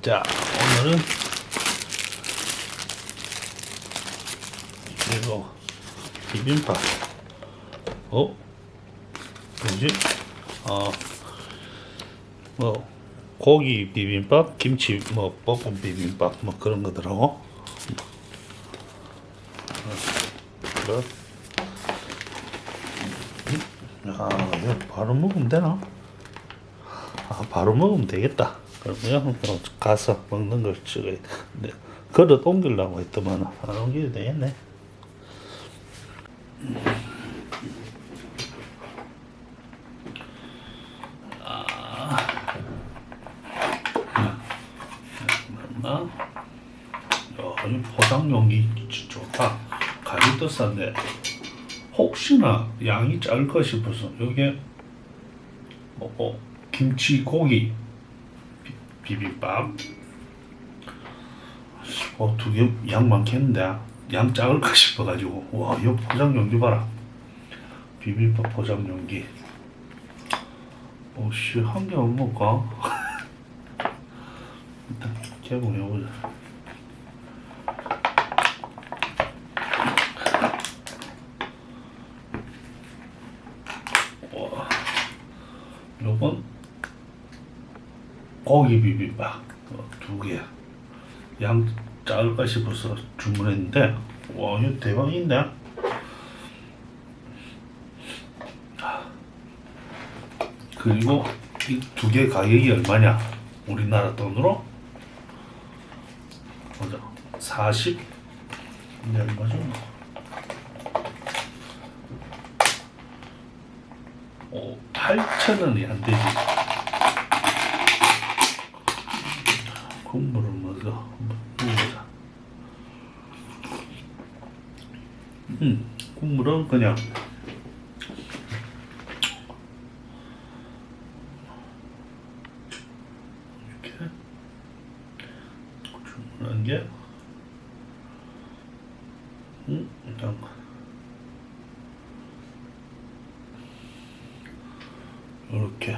자, 오늘은 이거 비빔밥. 어? 뭐지? 어, 뭐 고기 비빔밥, 김치 뭐 볶음 비빔밥 뭐 그런 거더라고. 어, 그래. 아, 이거 바로 먹으면 되나? 아, 바로 먹으면 되겠다. 그러면 어, 가서 먹는 걸 찍어야 돼. 네, 그릇 옮기려고 했더만 안 옮겨도 되겠네. 아, 야, 이 포장 용기 진짜 좋다. 가격도 싼데 혹시나 양이 작을까 싶어서 여기에 뭐, 어, 김치 고기 비, 비빔밥. 어, 두개양 많겠는데? 양 작을까 싶어가지고. 와 이거 포장 용기 봐라. 비빔밥 포장 용기. 오씨 한 개 안 먹을까? 일단 개봉해보자. 와 요건 고기 비빔밥 어, 두 개. 양 작을까 싶어서 주문했는데 와 이거 대박인데. 그리고 이 두 개 가격이 얼마냐? 우리나라 돈으로 보자 40 근데 얼마죠? 오, 8천 원이 안 되지. 국물을 먼저 한번 먹어보자. 음, 국물은 그냥 이렇게 주문한 게 음, 일단 이렇게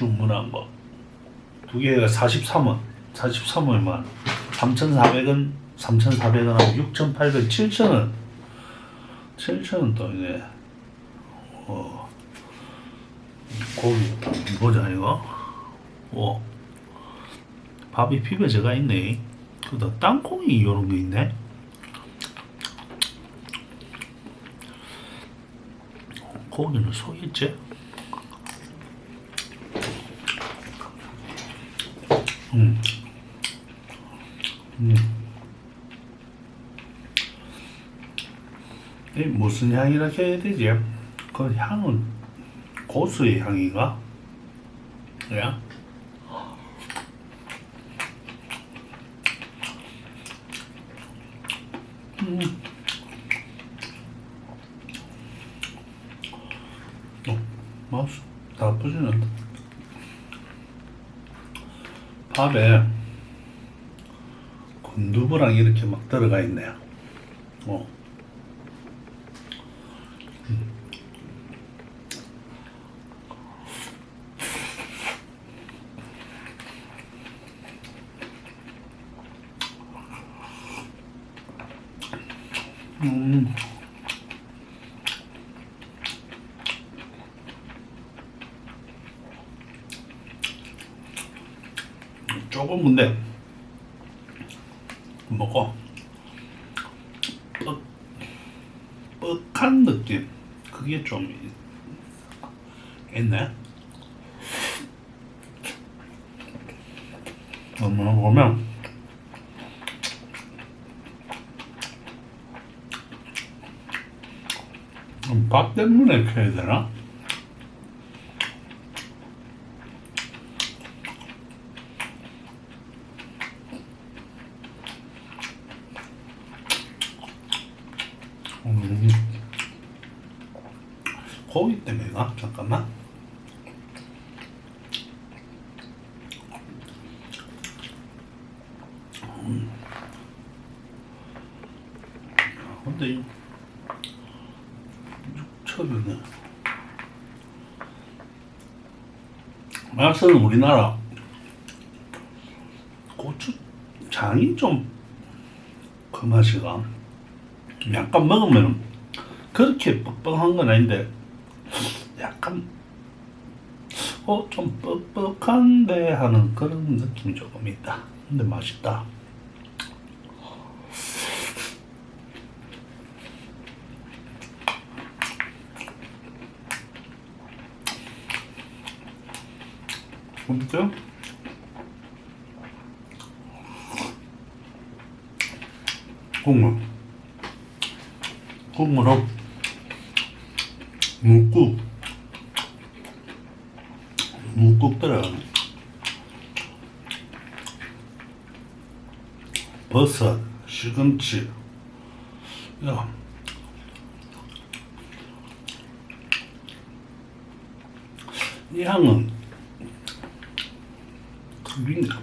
주문한 거. 두 개가 43원. 43원만. 3,400원 3,400원하고 6,800원 7,000원 7,000원 또 이게 어 고기 보자 이거. 오 밥이 비벼져가 있네. 그다 땅콩이 이런 게 있네. 고기는 속있지? 음. 음. 이 무슨 향이라 해야 되지? 그 향은 고수의 향인가? 야? 음. 어, 맛 나쁘진 않다. 밥에 건두부랑 이렇게 막 들어가 있네요. 어. 음. 음. 조금 근데 먹어. 뻑, 뻑한 느낌. 그게 좀 있네. 엄마 보면 음, 밥 때문에 켜야 되나? 음. 고기 때문에가 잠깐만. 음. 근데 이 육첩이네. 맛은 우리나라 고추 장이 좀 그 맛이가 약간 먹으면 그렇게 뻑뻑한 건 아닌데 약간 어 좀 뻑뻑한데 하는 그런 느낌이 조금 있다. 근데 맛있다. 어때요? 국물 국물은 묵국 묵국 들어가네 버섯 시금치 야. 이 향은 크긴가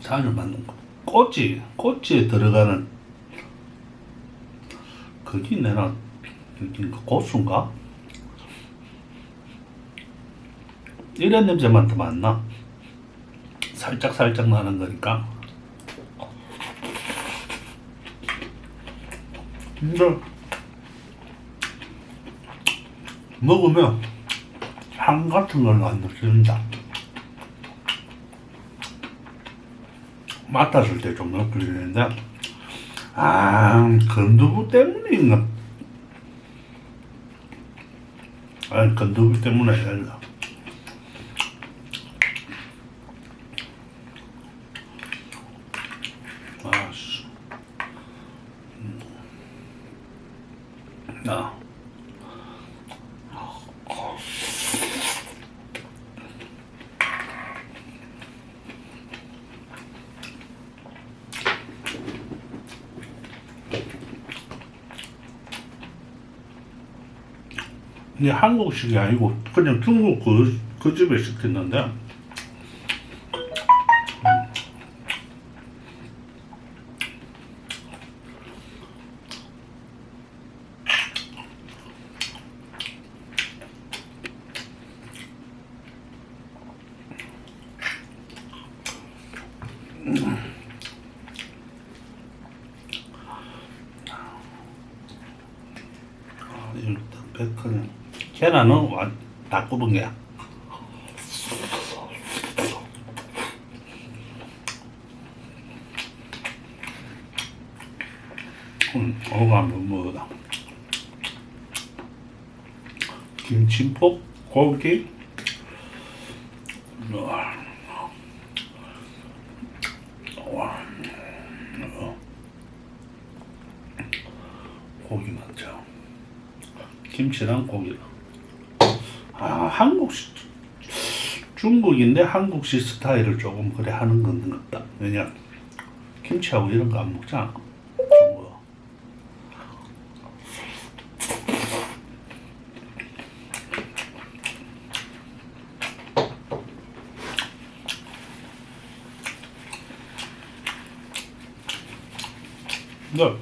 자주 만든 거. 꼬치, 꼬치에 들어가는 그게 내가 고수인가? 이런 냄새만 더 많나? 살짝 살짝 나는 거니까. 근데 먹으면 향 같은 걸 안 느낀다. 맡았을 때 좀 느끼는데 아 건두부 때문인가? 아니 건두부 때문에 아니라 아씨 음. 아 이게 한국식이 아니고 그냥 중국 그, 그 집에 시켰는데. 아, 일단 베이컨은 계란은 완- 다 굽은 게야. 음, 어가 한번 먹어다. 김치볶 고기. 고기 많죠 김치랑 고기랑 아 한국식 중국인데 한국식 스타일을 조금 그래 하는 건 같다. 왜냐 김치하고 이런 거 안 먹잖아? 중국 네.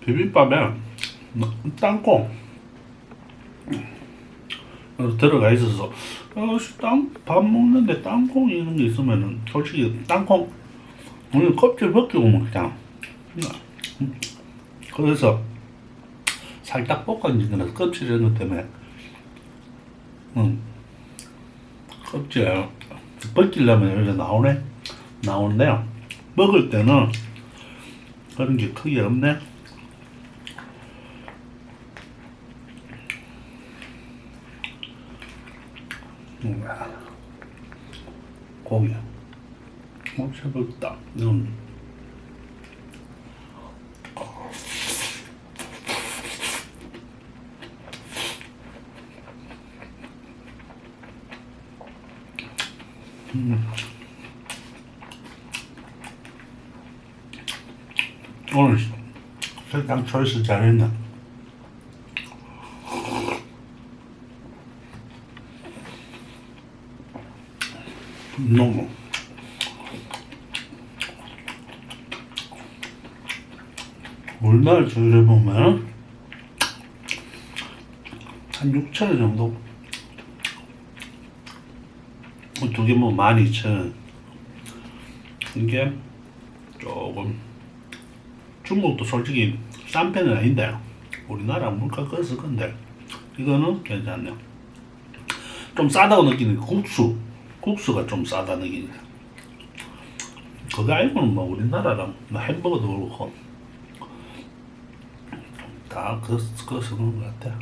비빔밥에 땅콩. 어, 들어가 있어서. 어, 땅밥 먹는데 땅콩 이런 게 있으면은 솔직히 땅콩 오늘 껍질 벗기고 먹자. 음. 그래서 살짝 볶아지는 껍질 이런 것 때문에. 음. 껍질 벗기려면 여기가 나오네? 나오는데요. 먹을 때는 그런 게 크게 없네 음, 고기 어, 새롭다 음. 음. 오늘 설탕 초이스 잘했네 너무. 우리나라 주를 보면 한 6천 원 정도? 두 개 뭐 12,000원 이게 조금 중국도 솔직히 싼 편은 아닌데 우리나라 물가 그래서 근데 이거는 괜찮네요. 좀 싸다고 느끼는 게 국수 국수가 좀 싸다 느끼네 그거 알고는 뭐 우리나라랑 뭐 햄버거도 그렇고 다 그, 그 쓰는 것 같아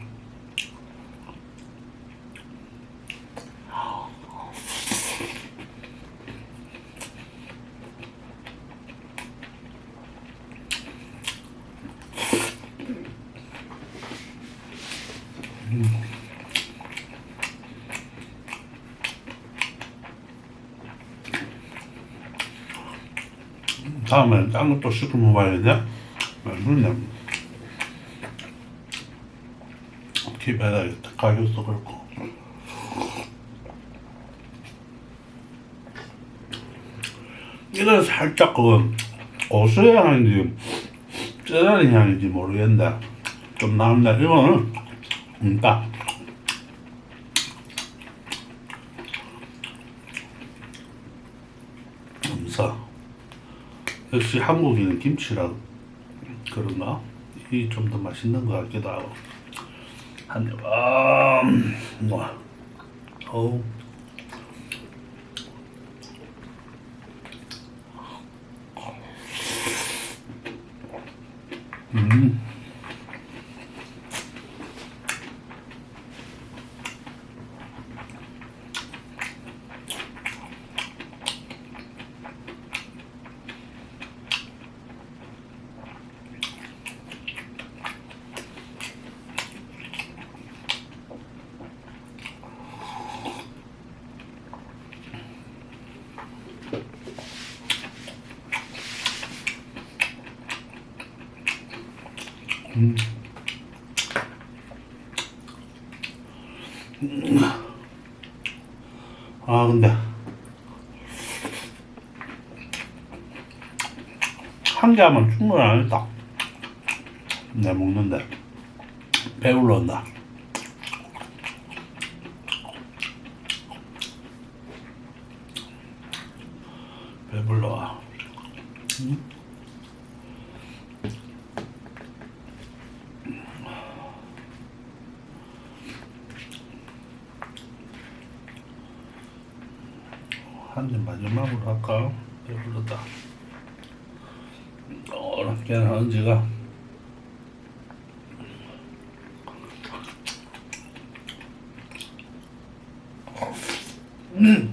다음에 딴 것도 시켜 먹어야겠네. 맛있네 기배야겠다. 가격도 그렇고. 이건 살짝 그 고수의 향인지 쩌다리 향인지 모르겠는데 좀 나은데 이거는 음, 딱 음사 역시 한국인은 김치라 그런가? 이 좀 더 맛있는 것 같기도 하고 한입 아, 음, 와, 어우 음. 아 근데. 한 개 하면 충분히 안 했다. 내 먹는데. 배불러온다. 배불러 음? 한입 마지막으로 할까? 배불렀다. 어, 걔는 언제가 음.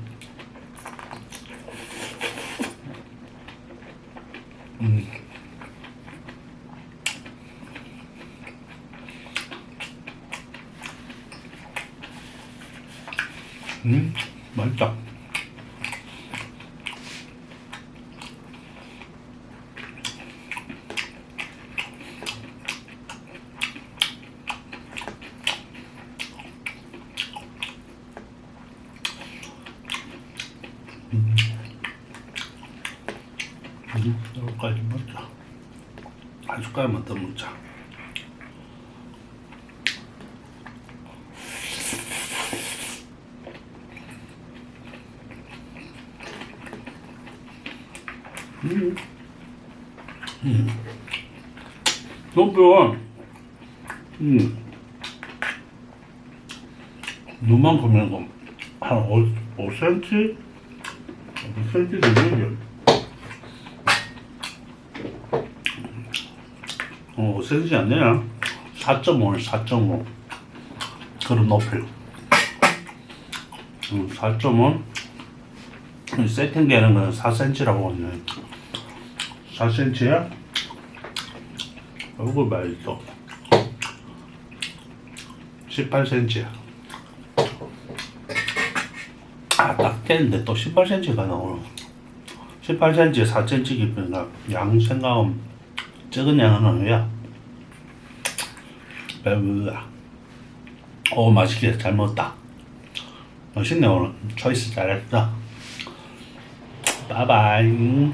음. 음, 맛있다. 음, 여기까지 먹자. 한 숟갈만 더 먹자. 음. 음. 너무 좋아. 음. 눈만큼은 거. 한 5, 5cm? 5cm 되겠죠? 어, 5cm 안 되나? 4.5, 4.5. 그런 높이. 음, 4.5. 세팅되는 거는 4cm라고 하네. 4cm야? 얼굴 맛있어. 18cm야. 아, 딱 되는데 또 18cm가 나오네. 18cm에 4cm 깊으니까 양 생각하면 적은 양은 얼마야? 배불러. 오, 맛있게 잘 먹었다. 맛있네, 오늘. 초이스 잘했다. 바이바이.